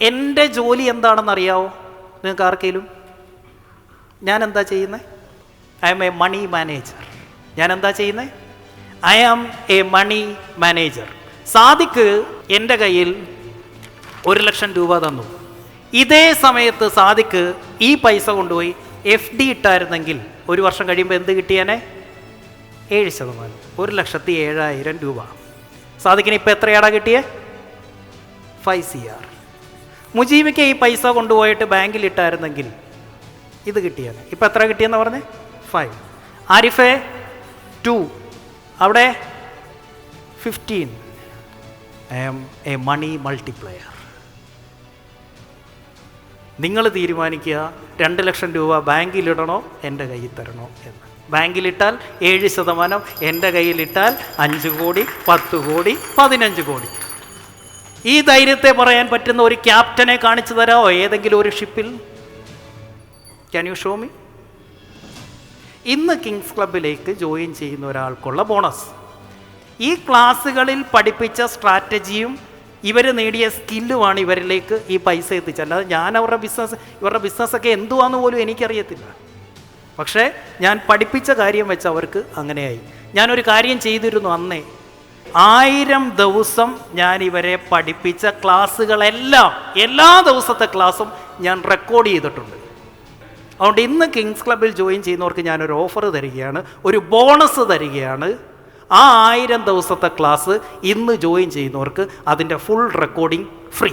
എന്റെ ജോലി എന്താണെന്ന് അറിയാവോ നിങ്ങൾക്ക് ആർക്കെങ്കിലും? ഞാൻ എന്താ ചെയ്യുന്നത് I M a money manager ഞാൻ എന്താ ചെയ്യുന്നത് I am a money manager Sadiq എന്റെ കയ്യിൽ ഒരു ലക്ഷം രൂപ തന്നു. ഇതേ സമയത്ത് സാദിക്ക് ഈ പൈസ കൊണ്ടുപോയി എഫ് ഡി ഇട്ടായിരുന്നെങ്കിൽ ഒരു വർഷം കഴിയുമ്പോൾ എന്ത് കിട്ടിയേനെ? ഏഴ് ശതമാനം. ഒരു ലക്ഷത്തി ഏഴായിരം രൂപ. സാദിക്കിന് ഇപ്പോൾ എത്രയാടാ കിട്ടിയേ? ഫൈവ് സി ആർ മുജീബിക്ക് ഈ പൈസ കൊണ്ടുപോയിട്ട് ബാങ്കിൽ ഇട്ടായിരുന്നെങ്കിൽ ഇത് കിട്ടിയത്. ഇപ്പം എത്ര കിട്ടിയെന്ന് പറഞ്ഞേ? ഫൈവ് ആരിഫെ? ടു അവിടെ? Fifteen I am a money multiplier നിങ്ങൾ തീരുമാനിക്കുക രണ്ട് ലക്ഷം രൂപ ബാങ്കിലിടണോ എന്റെ കയ്യിൽ തരണോ എന്ന്. ബാങ്കിലിട്ടാൽ ഏഴ് ശതമാനം എന്റെ കയ്യിലിട്ടാൽ അഞ്ച് കോടി പത്ത് കോടി പതിനഞ്ച് കോടി. ഈ ധൈര്യത്തെ പറയാൻ പറ്റുന്ന ഒരു ക്യാപ്റ്റനെ കാണിച്ചു തരാമോ ഏതെങ്കിലും ഒരു ഷിപ്പിൽ? ക്യാൻ യു ഷോ മീ ഇന്ന് കിങ്സ് ക്ലബിലേക്ക് ജോയിൻ ചെയ്യുന്ന ഒരാൾക്കുള്ള ബോണസ് ഈ ക്ലാസ്സുകളിൽ പഠിപ്പിച്ച സ്ട്രാറ്റജിയും ഇവർ നേടിയ സ്കില്ലുമാണ് ഇവരിലേക്ക് ഈ പൈസ എത്തിച്ചത്. അല്ലാതെ ഞാൻ അവരുടെ ബിസിനസ് ഇവരുടെ ബിസിനസ്സൊക്കെ എന്തുവാന്ന് പോലും എനിക്കറിയത്തില്ല. പക്ഷേ ഞാൻ പഠിപ്പിച്ച കാര്യം വെച്ച് അവർക്ക് അങ്ങനെയായി. ഞാനൊരു കാര്യം ചെയ്തിരുന്നു അന്നേ. ആയിരം ദിവസം ഞാൻ ഇവരെ പഠിപ്പിച്ച ക്ലാസ്സുകളെല്ലാം എല്ലാ ദിവസത്തെ ക്ലാസ്സും ഞാൻ റെക്കോർഡ് ചെയ്തിട്ടുണ്ട്. അതുകൊണ്ട് ഇന്ന് കിങ്സ് ക്ലബിൽ ജോയിൻ ചെയ്യുന്നവർക്ക് ഞാനൊരു ഓഫർ തരികയാണ് ഒരു ബോണസ് തരികയാണ്. ആ ആയിരം ദിവസത്തെ ക്ലാസ് ഇന്ന് ജോയിൻ ചെയ്യുന്നവർക്ക് അതിന്റെ ഫുൾ റെക്കോർഡിംഗ് ഫ്രീ